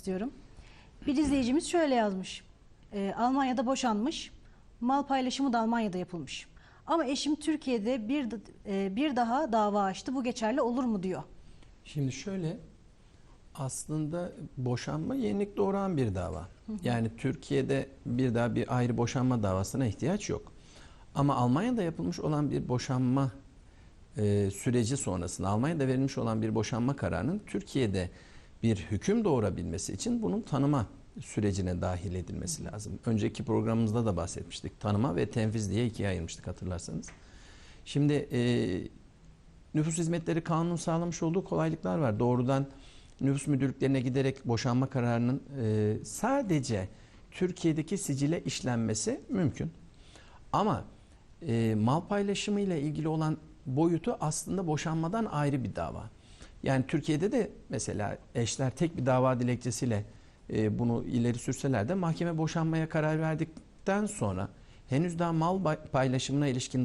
istiyorum. Bir izleyicimiz şöyle yazmış. Ee, Almanya'da boşanmış. Mal paylaşımı da Almanya'da yapılmış. Ama eşim Türkiye'de bir e, bir daha dava açtı. Bu geçerli olur mu diyor. Şimdi şöyle aslında boşanma yenilik doğuran bir dava. Yani Türkiye'de bir daha bir ayrı boşanma davasına ihtiyaç yok. Ama Almanya'da yapılmış olan bir boşanma e, süreci sonrasında Almanya'da verilmiş olan bir boşanma kararının Türkiye'de bir hüküm doğurabilmesi için bunun tanıma sürecine dahil edilmesi lazım. Önceki programımızda da bahsetmiştik. Tanıma ve tenfiz diye ikiye ayırmıştık hatırlarsanız. Şimdi e, nüfus hizmetleri kanunun sağlamış olduğu kolaylıklar var. Doğrudan nüfus müdürlüklerine giderek boşanma kararının e, sadece Türkiye'deki sicile işlenmesi mümkün. Ama e, mal paylaşımı ile ilgili olan boyutu aslında boşanmadan ayrı bir dava. Yani Türkiye'de de mesela eşler tek bir dava dilekçesiyle e, bunu ileri sürseler de mahkeme boşanmaya karar verdikten sonra henüz daha mal paylaşımına ilişkin